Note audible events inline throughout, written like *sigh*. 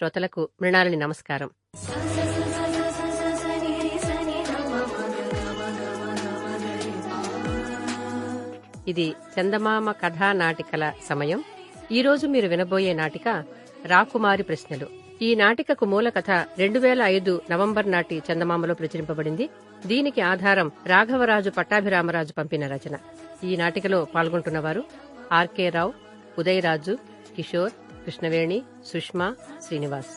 శ్రోతలకు మృణాలని నమస్కారం. ఇది చందమామ కథా నాటికల సమయం. ఈరోజు మీరు వినబోయే నాటిక రాకుమారి ప్రశ్నలు. ఈ నాటికకు మూల కథ రెండు వేల ఐదు నవంబర్ నాటి చందమామలో ప్రచురింపబడింది. దీనికి ఆధారం రాఘవరాజు పట్టాభిరామరాజు పంపిన రచన. ఈ నాటికలో పాల్గొంటున్నవారు ఆర్కే రావు ఉదయరాజు కిషోర్ కృష్ణవేణి సుష్మా శ్రీనివాస్.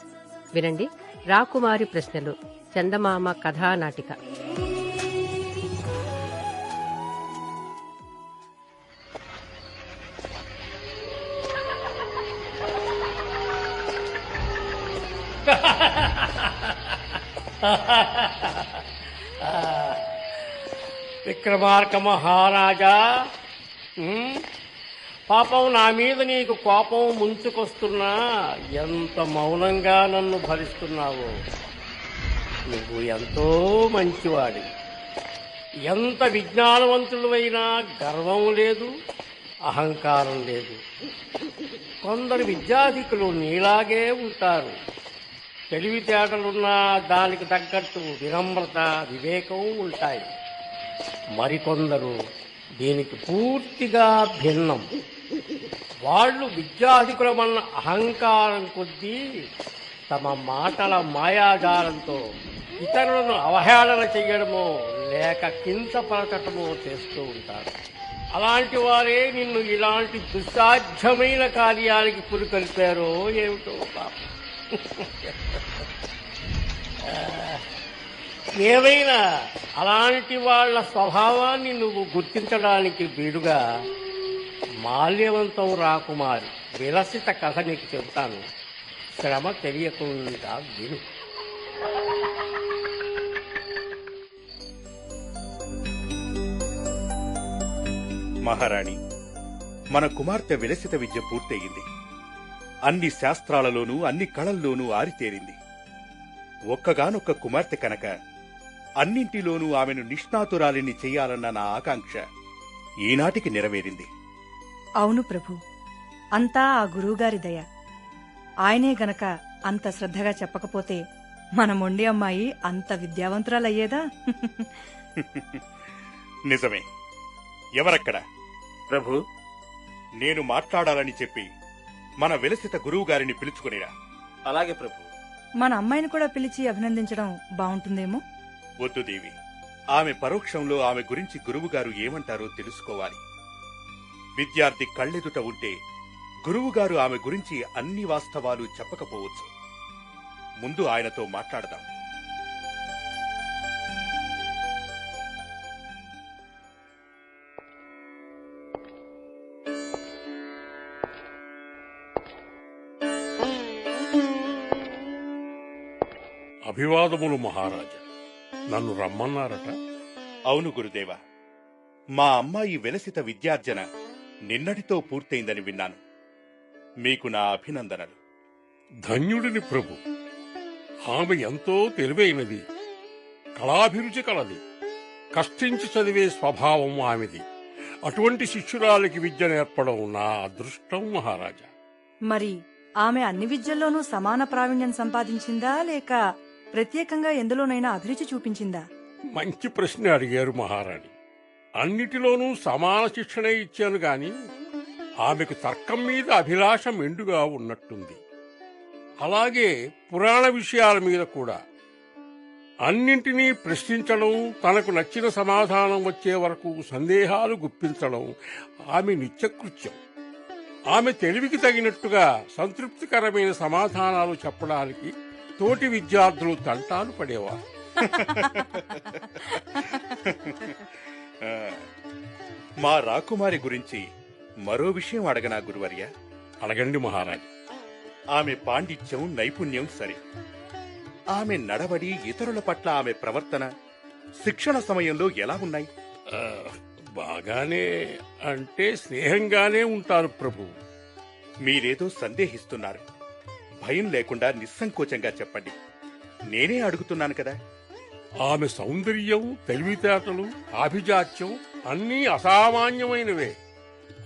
వినండి రాకుమారి ప్రశ్నలు. చందమామ కథానాటిక విక్రమార్క మహారాజా పాపం నా మీద నీకు కోపం ముంచుకొస్తున్నా ఎంత మౌనంగా నన్ను భరిస్తున్నావు. నువ్వు ఎంతో మంచివాడి. ఎంత విజ్ఞానవంతుడువైనా గర్వం లేదు అహంకారం లేదు. కొందరు విద్యాధికులు నీలాగే ఉంటారు. తెలివితేటలున్నా దానికి తగ్గట్టు వినమ్రత వివేకం ఉంటాయి. మరికొందరు దీనికి పూర్తిగా భిన్నం. వాళ్ళు విద్యాధికులమన్న అహంకారం కొద్దీ తమ మాటల మాయాజాలంతో ఇతరులను అవహేళన చేయడమో లేక కించపరచటమో చేస్తూ ఉంటారు. అలాంటి వారే నిన్ను ఇలాంటి దుస్సాధ్యమైన కార్యానికి పురికొల్పారో ఏమిటో పాపం. ఏమైనా అలాంటి వాళ్ళ స్వభావాన్ని నువ్వు గుర్తించడానికి వీలుగా మాల్యవంతం రాకుమారి విలసిత కథ నీకు చెబుతాను. శ్రమ తెలియకుండా విను. మహారాణి మన కుమార్తె విలసిత విద్య పూర్తయింది. అన్ని శాస్త్రాలలోనూ అన్ని కళల్లోనూ ఆరితేరింది. ఒక్కగానొక్క కుమార్తె కనుక అన్నింటిలోనూ ఆమెను నిష్ణాతురాలిని చేయాలన్న నా ఆకాంక్ష ఈనాటికి నెరవేరింది. అవును ప్రభు. అంతా ఆ గురువుగారి దయ. ఆయనే గనక అంత శ్రద్ధగా చెప్పకపోతే మన మొండి అమ్మాయి అంత విద్యావంతురాలయ్యేదా? *laughs* నిజమే. ఎవరక్కడ? ప్రభు. నేను మాట్లాడాలని చెప్పి మన విలసిత గురువుగారిని పిలుచుకునిరా. అలాగే ప్రభు. మన అమ్మాయిని కూడా పిలిచి అభినందించడం బావుంటుందేమో వద్దు దేవి. ఆమె పరోక్షంలో ఆమె గురించి గురువుగారు ఏమంటారో తెలుసుకోవాలి. విద్యార్థి కళ్ళెదుట ఉంటే గురువుగారు ఆమె గురించి అన్ని వాస్తవాలు చెప్పకపోవచ్చు. ముందు ఆయనతో మాట్లాడదాం. అభివాదములు మహారాజా నన్ను రమ్మన్నారట? అవును గురుదేవ. మా అమ్మాయి వెలసిత విద్యార్జన నిన్నటితో పూర్తయిందని విన్నాను. మీకు నా అభినందనలు. ధన్యుడిని ప్రభు. ఆమె ఎంతో తెలివైనది. కళాభిరుచి కలది. కష్టించి చదివే స్వభావం ఆమెది. అటువంటి శిష్యురాలికి విద్య నేర్పడం నా అదృష్టం మహారాజా. మరి ఆమె అన్ని విద్యల్లోనూ సమాన ప్రావీణ్యం సంపాదించిందా లేక ప్రత్యేకంగా ఎందులోనైనా అభిరుచి చూపించిందా? మంచి ప్రశ్న అడిగారు మహారాణి. అన్నిటిలోనూ సమాన శిక్షణే ఇచ్చాను గాని ఆమెకు తర్కం మీద అభిలాష మెండుగా ఉన్నట్టుంది. అలాగే పురాణ విషయాల మీద కూడా. అన్నింటినీ ప్రశ్నించడం తనకు నచ్చిన సమాధానం వచ్చే వరకు సందేహాలు గుప్పించడం ఆమె నిత్యకృత్యం. ఆమె తెలివికి తగినట్టుగా సంతృప్తికరమైన సమాధానాలు చెప్పడానికి తోటి విద్యార్థులు తంటాలు పడేవారు. *laughs* మా రాకుమారి గురించి మరో విషయం అడగనా గురువర్య? అడగండి మహారాజ్. ఆమె పాండిత్యం నైపుణ్యం సరే. ఆమె నడవడి ఇతరుల పట్ల ఆమె ప్రవర్తన శిక్షణ సమయంలో ఎలా ఉన్నాయి? బాగానే అంటే స్నేహంగానే ఉంటారు ప్రభు. మీరేదో సందేహిస్తున్నారు. భయం లేకుండా నిస్సంకోచంగా చెప్పండి. నేనే అడుగుతున్నాను కదా. ఆమె సౌందర్యం తెలివితేటలు ఆభిజాత్యం అన్నీ అసామాన్యమైనవే.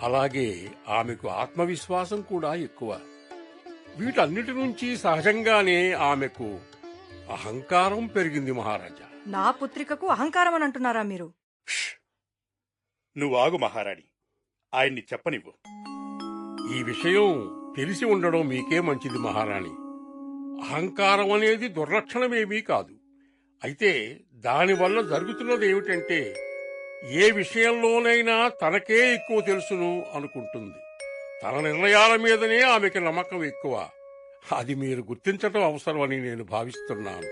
అలాగే ఆమెకు ఆత్మవిశ్వాసం కూడా ఎక్కువ. వీటన్నిటి నుంచి సహజంగానే ఆమెకు అహంకారం పెరిగింది మహారాజా. నా పుత్రికకు అహంకారం అని అంటున్నారా మీరు! నువ్వు ఆగు మహారాణి. ఆయన్ని చెప్పనివ్వు. ఈ విషయం తెలిసి ఉండడం మీకే మంచిది మహారాణి. అహంకారం అనేది దుర్లక్షణమేమీ కాదు. అయితే దానివల్ల జరుగుతున్నది ఏమిటంటే ఏ విషయంలోనైనా తనకే ఎక్కువ తెలుసును అనుకుంటుంది. తన నిర్ణయాల మీదనే ఆమెకి నమ్మకం ఎక్కువ. అది మీరు గుర్తించటం అవసరమని నేను భావిస్తున్నాను.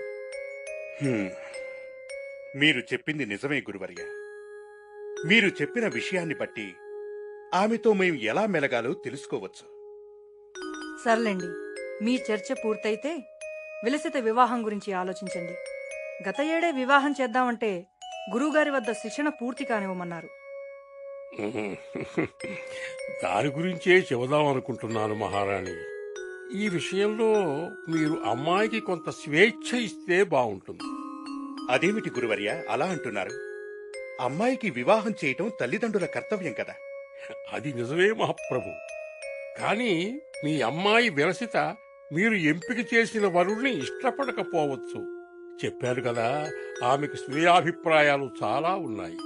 మీరు చెప్పింది నిజమే గురువర్య. మీరు చెప్పిన విషయాన్ని బట్టి ఆమెతో మేము ఎలా మెలగాలో తెలుసుకోవచ్చు. సర్లేండి. మీ చర్చ పూర్తయితే విలసిత వివాహం గురించి ఆలోచించండి. గత ఏడే వివాహం చేద్దామంటే గురువుగారి వద్ద శిక్షణ పూర్తి కానివ్వమన్నారు. *laughs* దాని గురించే చెబుదాం అనుకుంటున్నాను మహారాణి. ఈ విషయంలో మీరు అమ్మాయికి కొంత స్వేచ్ఛ ఇస్తే బాగుంటుంది. అదేమిటి గురువర్య? అలా అంటున్నారు. అమ్మాయికి వివాహం చేయటం తల్లిదండ్రుల కర్తవ్యం కదా. అది నిజమే మహాప్రభు. కానీ మీ అమ్మాయి విరసిత మీరు ఎంపిక చేసిన వరుణ్ణి ఇష్టపడకపోవచ్చు. చెప్పారు కదా ఆమెకు స్వీయాభిప్రాయాలు చాలా ఉన్నాయి.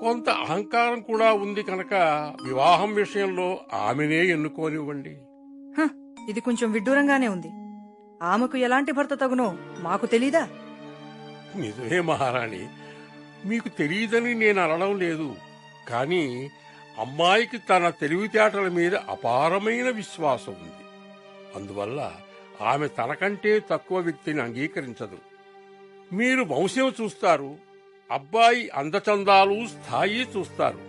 కొంత అహంకారం కూడా ఉంది కనుక వివాహం విషయంలో ఆమెనే ఎన్నుకోనివ్వండి. ఇది కొంచెం విడ్డూరంగానే ఉంది. ఆమెకు ఎలాంటి భర్త తగునో మాకు తెలీదా? నిజమే మహారాణి మీకు తెలియదని నేను అనడం లేదు. కానీ అమ్మాయికి తన తెలివితేటల మీద అపారమైన విశ్వాసం ఉంది. అందువల్ల ఆమె తనకంటే తక్కువ వ్యక్తిని అంగీకరించదు. మీరు వంశం చూస్తారు అబ్బాయి అందచందాలు స్థాయి చూస్తారు.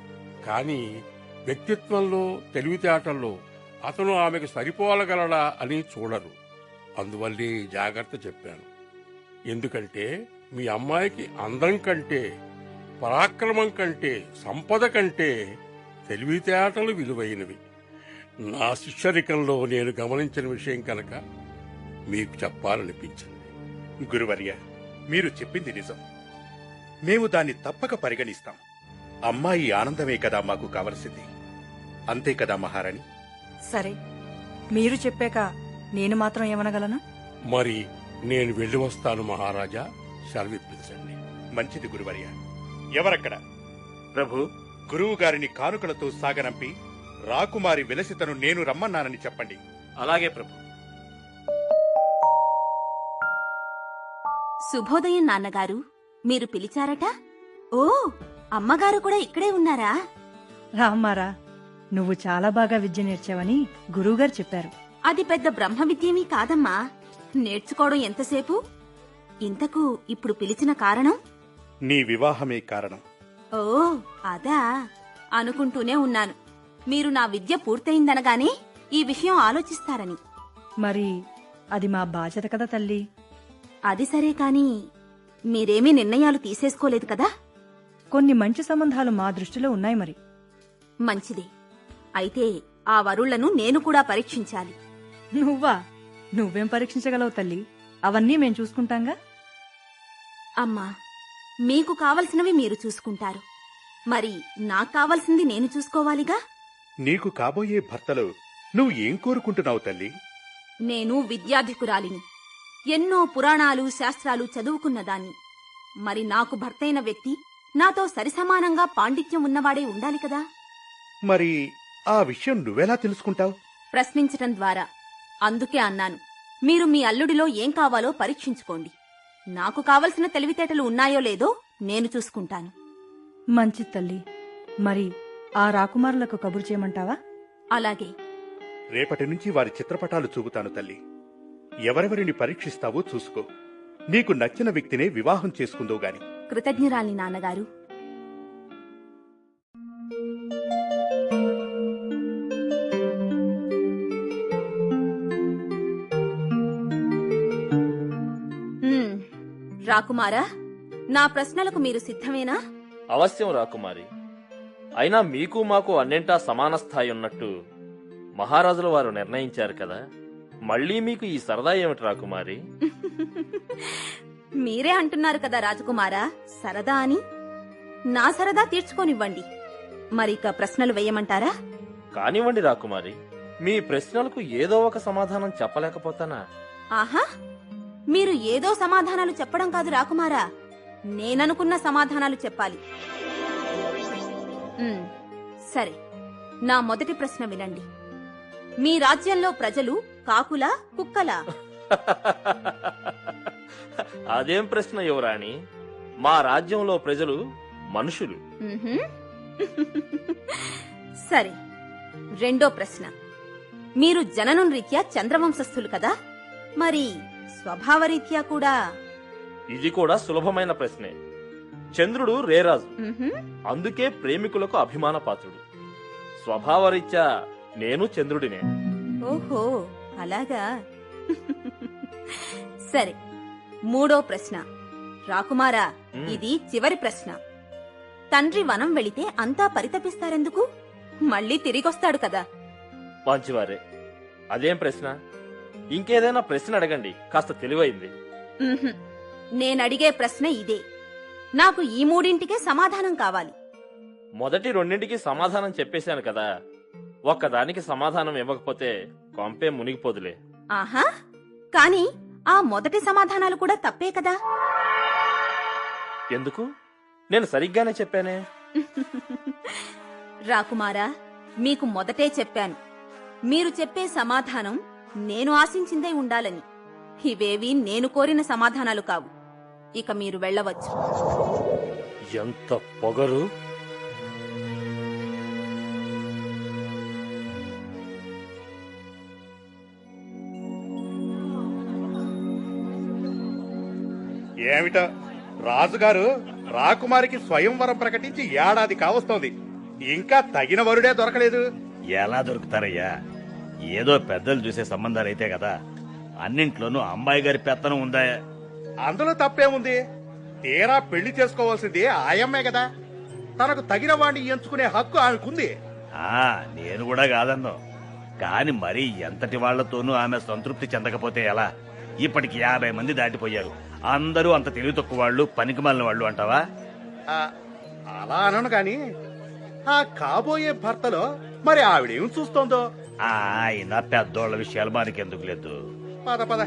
కానీ వ్యక్తిత్వంలో తెలివితేటల్లో అతను ఆమెకు సరిపోలగలడా అని చూడరు. అందువల్లే జాగ్రత్త చెప్పాను. ఎందుకంటే మీ అమ్మాయికి అందం కంటే పరాక్రమం కంటే సంపద కంటే తెలివితేటలు విలువైనవి. నా శిష్యరికంలో నేను గమనించిన విషయం కనుక మీకు చెప్పాలనిపించింది. గురువర్య మీరు చెప్పింది నిజం. మేము దాన్ని తప్పక పరిగణిస్తాం. అమ్మాయి ఆనందమే కదా మాకు కావలసింది. అంతే కదా మహారాణి? సరే. మీరు చెప్పాక నేను మాత్రం ఏమనగలను? మరి నేను వెళ్ళి వస్తాను మహారాజా. సెలవిప్పించండి మంచిది గురువర్య. ఎవరక్కడ? ప్రభు. గురువు గారిని కానుకలతో సాగనంపి రాకుమారి విలసితను నేను రమ్మన్నానని చెప్పండి. అలాగే ప్రభు. శుభోదయం నాన్నగారు మీరు పిలిచారట? ఓ అమ్మగారు కూడా ఇక్కడే ఉన్నారా? రామ్మారా నువ్వు చాలా బాగా విద్య నేర్చావని గురువుగారు చెప్పారు. అది పెద్ద బ్రహ్మ విద్యేమీ కాదమ్మా. నేర్చుకోవడం ఎంతసేపు? ఇంతకు ఇప్పుడు పిలిచిన కారణం? నీ వివాహమే కారణం. ఓ అదా. అనుకుంటూనే ఉన్నాను. మీరు నా విద్య పూర్తయిందనగానే ఈ విషయం ఆలోచిస్తారని. మరి అది మా బాధ్యత కదా తల్లి? అది సరే కాని మీరేమీ నిర్ణయాలు తీసేసుకోలేదు కదా? కొన్ని మంచి సంబంధాలు మా దృష్టిలో ఉన్నాయి మరి. మంచిదే. అయితే ఆ వరుళ్ళను నేను కూడా పరీక్షించాలి. నువ్వా? నువ్వేం పరీక్షించగలవు తల్లి? అవన్నీ మేం చూసుకుంటాంగా? అమ్మా మీకు కావలసినవి మీరు చూసుకుంటారు. మరి నాకు కావలసింది నేను చూసుకోవాలిగా? నీకు కాబోయే భర్తలో నువ్వు ఏం కోరుకుంటున్నావు తల్లి? నేను విద్యాధికురాలిని. ఎన్నో పురాణాలు శాస్త్రాలు చదువుకున్నదాన్ని మరి నాకు భర్తైన వ్యక్తి నాతో సరిసమానంగా పాండిత్యం ఉన్నవాడే ఉండాలి కదా? మరి ఆ విషయం నువ్వెలా తెలుసుకుంటావు? ప్రశ్నించటం ద్వారా. అందుకే అన్నాను మీరు మీ అల్లుడిలో ఏం కావాలో పరీక్షించుకోండి. నాకు కావలసిన తెలివితేటలు ఉన్నాయో లేదో నేను చూసుకుంటాను. మంచి తల్లి మరి ఆ రాకుమారులకు కబురు చేయమంటావా? అలాగే. రేపటి నుంచి వారి చిత్రపటాలు చూపుతాను తల్లి. ఎవరెవరిని పరీక్షిస్తావో చూసుకో. నీకు నచ్చిన వ్యక్తినే వివాహం చేసుకుందో గాని. కృతజ్ఞరాలి నాన్నగారు. రాకుమారా నా ప్రశ్నలకు మీరు సిద్ధమేనా? అవశ్యం రాకుమారి. అయినా మీకు మాకు అన్నింటా సమాన స్థాయి ఉన్నట్టు మహారాజుల వారు నిర్ణయించారు కదా. మళ్ళీ మీకు ఈ సరదా ఏమిటి రాకుమారి *laughs* మీరే అంటున్నారు కదా రాజకుమారా సరదా అని? నా సరదా తీర్చుకోనివ్వండి. మరిక ప్రశ్నలు వేయమంటారా? కానివ్వండి రాకుమారి మీ ప్రశ్నలకు ఏదో ఒక సమాధానం చెప్పలేకపోతానా? ఆహా! మీరు ఏదో సమాధానాలు చెప్పడం కాదు రాకుమారా. నేననుకున్న సమాధానాలు చెప్పాలి. ఉమ్, సరే. నా మొదటి ప్రశ్న వినండి. మీ రాజ్యంలో ప్రజలు కాకులా కుక్కలా? *laughs* అదేం ప్రశ్న యువరాణి? మా రాజ్యంలో ప్రజలు మనుషులు. సరే రెండో ప్రశ్న. మీరు జననం రీత్యా చంద్రవంశస్థులు కదా? మరి స్వభావరీత్యా కూడా? ఇది కూడా సులభమైన ప్రశ్నే. చంద్రుడు రేరాజు. అందుకే ప్రేమికులకు అభిమాన పాత్రుడు. స్వభావరీత్యా నేను చంద్రుడినే. ఓహో. అలాగా? సరే మూడో ప్రశ్న. రాకుమారా. ఇది చివరి ప్రశ్న. తండ్రి వనం వెళితే అంతా పరితపిస్తారెందుకు? మళ్ళీ తిరిగొస్తాడు కదా. మంచివారే అదేం ప్రశ్న? ఇంకేదైనా ప్రశ్న అడగండి కాస్త తెలివైంది. మ్మ్హ్మ్. నేనడిగే ప్రశ్న ఇదే. నాకు ఈ మూడింటికే సమాధానం కావాలి. మొదటి రెండింటికి సమాధానం చెప్పేశాను కదా. ఒక్కదానికి సమాధానం ఇవ్వకపోతే కొంపే మునిగిపోదులే. ఆహా! కాని ఆ మొదటి సమాధానాలు కూడా తప్పే కదా? ఎందుకు? నేను సరిగ్గానే చెప్పానే. *laughs* రాకుమారా మీకు మొదటే చెప్పాను. మీరు చెప్పే సమాధానం నేను ఆశించిందే ఉండాలని. ఇవేవి నేను కోరిన సమాధానాలు కావు. ఇక మీరు వెళ్ళవచ్చు. ఎంత పొగరు! రాజుగారు రాకుమారికి స్వయంవరం ప్రకటించి ఏడాది కావస్తోంది. ఇంకా తగిన వరుడే దొరకలేదు. ఎలా దొరుకుతారయ్యా? ఏదో పెద్దలు చూసే సంబంధాలైతే కదా. అన్నింట్లోనూ అమ్మాయి గారి పెత్తనం ఉందా? అందులో తప్పేముంది? తీరా పెళ్ళి చేసుకోవాల్సింది ఆయమ్మే కదా. తనకు తగిన వాణ్ణి ఎంచుకునే హక్కు ఆమెకుంది. ఆ నేను కూడా కాదన్ను. కాని మరి ఎంతటి వాళ్ళతోనూ ఆమె సంతృప్తి చెందకపోతే ఎలా? ఇప్పటికి యాభై మంది దాటిపోయారు. అందరూ అంత తెలివి తక్కువ వాళ్ళు పనికి వాళ్ళు అంటావా? ఆ, అలా అనను గాని ఆ కాబోయే భర్తలో మరి ఆవిడేం చూస్తోందో? ఆయన పెద్దోళ్ళ విషయాలు మనకెందుకు లేదు. పద పద.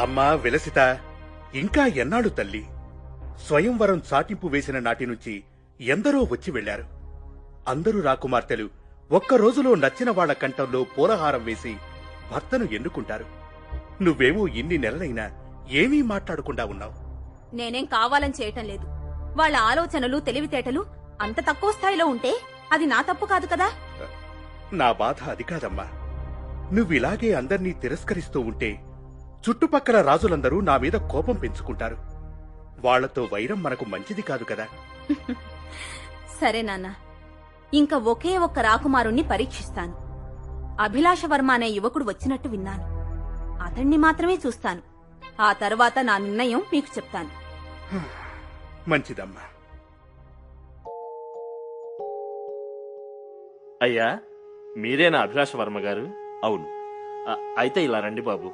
అమ్మా విలసిత ఇంకా ఎన్నాడు తల్లి? స్వయంవరం చాటింపు వేసిన నాటి నుంచి ఎందరో వచ్చి వెళ్ళారు అందరూ రాకుమార్తెలు ఒక్క రోజులో నచ్చిన వాళ్ళ కంఠంలో పూలహారం వేసి భర్తను ఎన్నుకుంటారు. నువ్వేమో ఇన్ని నెలలైనా ఏమీ మాట్లాడకుండా ఉన్నావు. నేనేం కావాలని చేయటం లేదు. వాళ్ళ ఆలోచనలు తెలివితేటలు అంత తక్కువ స్థాయిలో ఉంటే అది నా తప్పు కాదు కదా? నా బాధ అది కాదమ్మా. నువ్విలాగే అందర్నీ తిరస్కరిస్తూ ఉంటే చుట్టుపక్కల రాజులందరూ నా మీద కోపం పెంచుకుంటారు. వాళ్ళతో వైరం మనకు మంచిది కాదు కదా? *laughs* సరే నాన్న. ఇంకా ఒకే ఒక్క రాకుమారుణ్ణి పరీక్షిస్తాను. అభిలాషవర్మ అనే యువకుడు వచ్చినట్టు విన్నాను. అతణ్ణి మాత్రమే చూస్తాను. ఆ తర్వాత నా నిర్ణయం మీకు చెప్తాను. మంచిదమ్మా. అయ్యా మీరేనా అభిలాష వర్మ గారు? అవును. అయితే ఇలా రండి బాబు.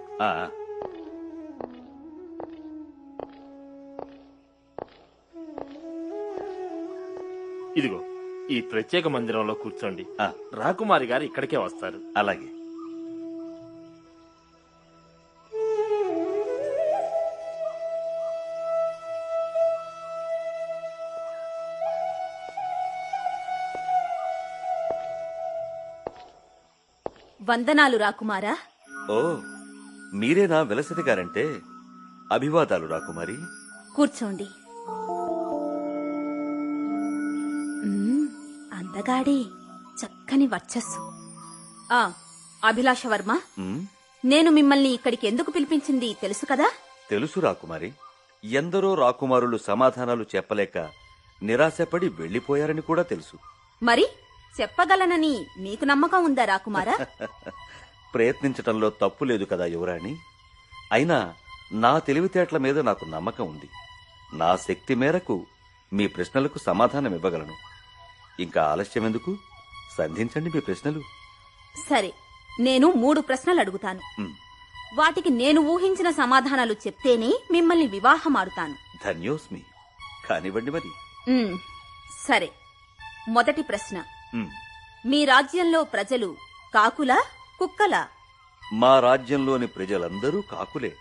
ఇదిగో ఈ ప్రత్యేక మందిరంలో కూర్చోండి. ఆ. రాకుమారి గారు ఇక్కడికే వస్తారు. అలాగే. వందనాలు రాకుమారా. ఓ మీరేనా విలసిత గారంటే అభివాదాలు రాకుమారి. కూర్చోండి. అందగాడే చక్కని వర్చస్సు. ఆ అభిలాషవర్మ ఉమ్, నేను మిమ్మల్ని ఇక్కడికి ఎందుకు పిలిపించింది తెలుసు కదా? తెలుసు రాకుమారి. ఎందరో రాకుమారులు సమాధానాలు చెప్పలేక నిరాశపడి వెళ్ళిపోయారని కూడా తెలుసు. మరి చెప్పగలనని మీకు నమ్మకం ఉందా రాకుమారా? *laughs* ప్రయత్నించటంలో తప్పు లేదు కదా యువరాణి. అయినా నా తెలివితేటల మీద నాకు నమ్మకం ఉంది. నా శక్తి మేరకు మీ ప్రశ్నలకు సమాధానం ఇవ్వగలను. ఇంకా ఆలస్యం ఎందుకు? సంధించండి మీ ప్రశ్నలు. సరే నేను మూడు ప్రశ్నలు అడుగుతాను. వాటికి నేను ఊహించిన సమాధానాలు చెప్తేనే మిమ్మల్ని వివాహమాడుతాను. ధన్యోస్మి. కానివ్వండి మరి. సరే. మొదటి ప్రశ్న. మీ రాజ్యంలో ప్రజలు కాకులా కుక్కలా? మా రాజ్యంలోని ప్రజలందరూ కాకులే.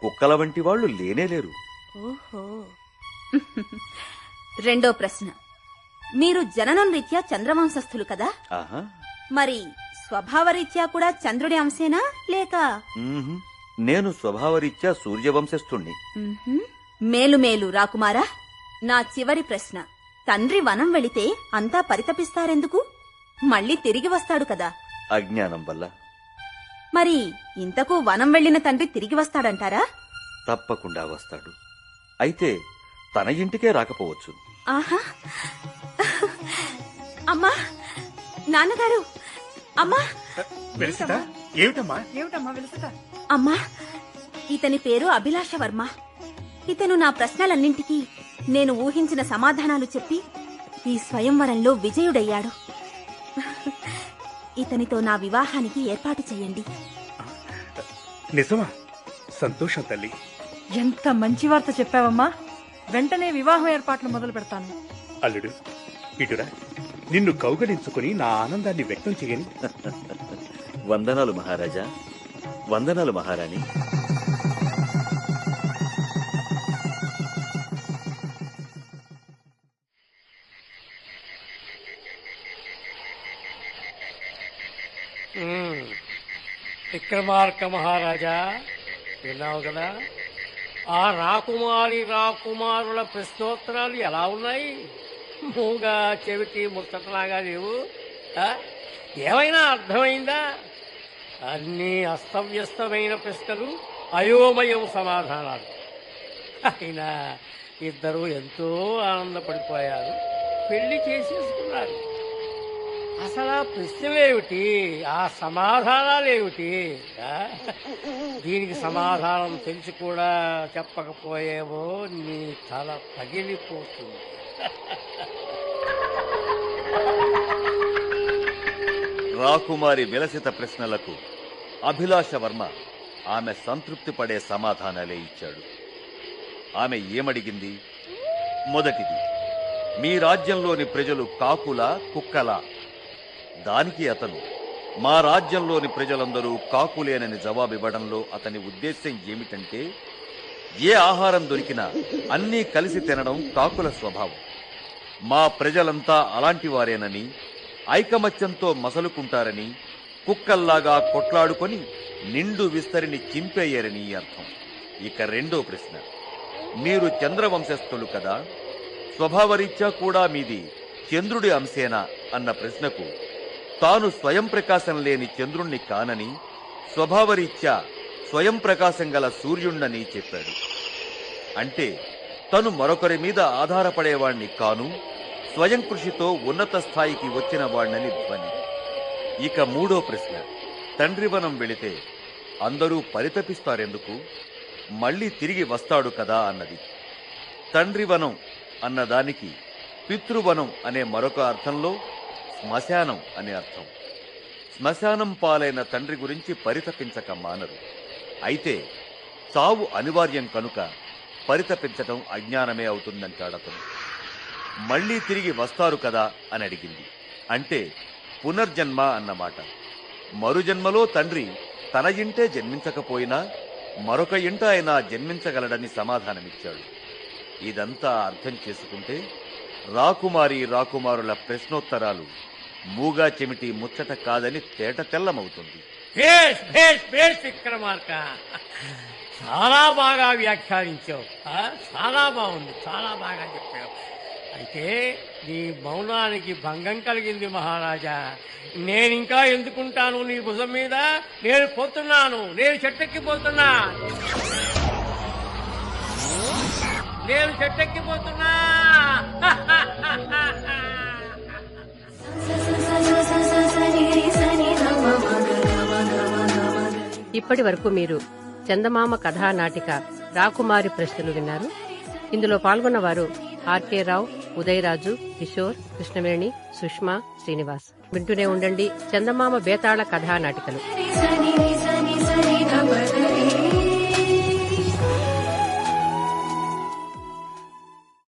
కుక్కల వంటి వాళ్ళు లేనేలేరు ఓహో. *laughs* రెండో ప్రశ్న. మీరు జననం రీత్యా చంద్రవంశస్థులు కదా? మరి స్వభావరీత్యా కూడా చంద్రుడి అంశేనా లేక. నేను స్వభావరీత్యా సూర్యవంశస్థుణ్ణి. మేలు మేలు రాకుమారా. నా చివరి ప్రశ్న. తండ్రి వనం వెళితే అంతా పరితపిస్తారెందుకు? మళ్ళీ తిరిగి వస్తాడు కదా. అజ్ఞానం వల్ల. మరి ఇంతకు వనం వెళ్ళిన తండ్రి తిరిగి వస్తాడంటారా? తప్పకుండా వస్తాడు. అయితే తన ఇంటికే రాకపోవచ్చు. ఆహా. అమ్మా నాన్నగారు అమ్మా. ఏమిటమ్మా? ఏమిటమ్మా విలసిత అమ్మా ఇతని పేరు అభిలాష వర్మ. ఇతను నా ప్రశ్నలన్నింటికీ నేను ఊహించిన సమాధానాలు చెప్పి ఈ స్వయంవరంలో విజయుడయ్యాడు. ఇతనితో నా వివాహానికి ఏర్పాటు చేయండి. నిజమా? సంతోషం తల్లి. ఎంత మంచి వార్త చెప్పావమ్మా. వెంటనే వివాహం ఏర్పాట్లు మొదలు పెడతాను. అల్లుడు ఇటురా. నిన్ను కౌగలించుకుని నా ఆనందాన్ని వ్యక్తం చేయని. వందనాలు మహారాజా. వందనాలు మహారాణి. విక్రమార్క మహారాజా విన్నావు కదా? ఆ రాకుమారి రాకుమారుల ప్రశ్నోత్తరాలు ఎలా ఉన్నాయి? మూగా చెవిటి ముచ్చటలాగా లేవు. ఏమైనా అర్థమైందా? అన్నీ అస్తవ్యస్తమైన ప్రశ్నలు అయోమయం సమాధానాలు. అయినా ఇద్దరూ ఎంతో ఆనందపడిపోయారు. పెళ్ళి చేసేసుకున్నారు. అసలు ఆ ప్రశ్నలేమిటి? ఆ సమాధానాలేమిటి? ఏమిటి దీనికి సమాధానం తెలిసి కూడా చెప్పకపోయేవో నీ తల పగిలిపోతుంది. రాకుమారి విలసిత ప్రశ్నలకు అభిలాష వర్మ ఆమె సంతృప్తి పడే సమాధానాలే ఇచ్చాడు. ఆమె ఏమడిగింది? మొదటిది మీ రాజ్యంలోని ప్రజలు కాకులా కుక్కలా? దానికి అతను. మా రాజ్యంలోని ప్రజలందరూ కాకులేనని జవాబివ్వడంలో అతని ఉద్దేశ్యం ఏమిటంటే ఏ ఆహారం దొరికినా అన్నీ కలిసి తినడం కాకుల స్వభావం. మా ప్రజలంతా అలాంటి వారేనని ఐకమత్యంతో మసలుకుంటారని కుక్కల్లాగా కొట్లాడుకొని నిండు విస్తరిని చింపేయరని అర్థం. ఇక రెండో ప్రశ్న. మీరు చంద్రవంశస్థులు కదా? స్వభావరీత్యా కూడా మీది చంద్రుడి అంశేనా? అన్న ప్రశ్నకు తాను స్వయం ప్రకాశం లేని చంద్రుణ్ణి కానని స్వభావరీత్యా స్వయం ప్రకాశం గల సూర్యుణ్ణని చెప్పాడు. అంటే తను మరొకరి మీద ఆధారపడేవాణ్ణి కాను స్వయం కృషితో ఉన్నత స్థాయికి వచ్చిన వాణ్ణని ధ్వని. ఇక మూడో ప్రశ్న. తండ్రి వనం వెళితే అందరూ పరితపిస్తారెందుకు? మళ్ళీ తిరిగి వస్తాడు కదా అన్నది. తండ్రి వనం అన్నదానికి పితృవనం అనే మరొక అర్థంలో శ్మశానం అనే అర్థం. శ్మశానం పాలైన తండ్రి గురించి పరితపించక మానరు. అయితే చావు అనివార్యం కనుక పరితపించటం అజ్ఞానమే అవుతుందంటాడతను. మళ్ళీ తిరిగి వస్తారు కదా అని అడిగింది. అంటే పునర్జన్మ అన్నమాట. మరుజన్మలో తండ్రి తన ఇంటే జన్మించకపోయినా మరొక ఇంట ఆయన జన్మించగలడని సమాధానమిచ్చాడు. ఇదంతా అర్థం చేసుకుంటే రాకుమారి రాకుమారుల ప్రశ్నోత్తరాలు మూగా చెమిటి ముచ్చట కాదని తేట తెల్లమవుతుంది. భేష్ భేష్ భేష్ విక్రమార్క. చాలా బాగా వ్యాఖ్యానించావు. చాలా బాగుంది చాలా బాగా చెప్పావు. అయితే నీ మౌనానికి భంగం కలిగింది మహారాజా. నేనింకా ఎందుకుంటాను నీ భుజం మీద? నేను పోతున్నాను నేను చెట్టెక్కిపోతున్నా. నేను చెట్టెక్కిపోతున్నా. *laughs* ఇప్పటి వరకు మీరు చందమామ కథానాటిక రాకుమారి ప్రశ్నలు విన్నారు. ఇందులో పాల్గొన్న వారు ఆర్కే రావు ఉదయరాజు కిషోర్ కృష్ణవేణి సుష్మా శ్రీనివాస్. వింటూనే ఉండండి చందమామ బేతాళ కథానాటికలు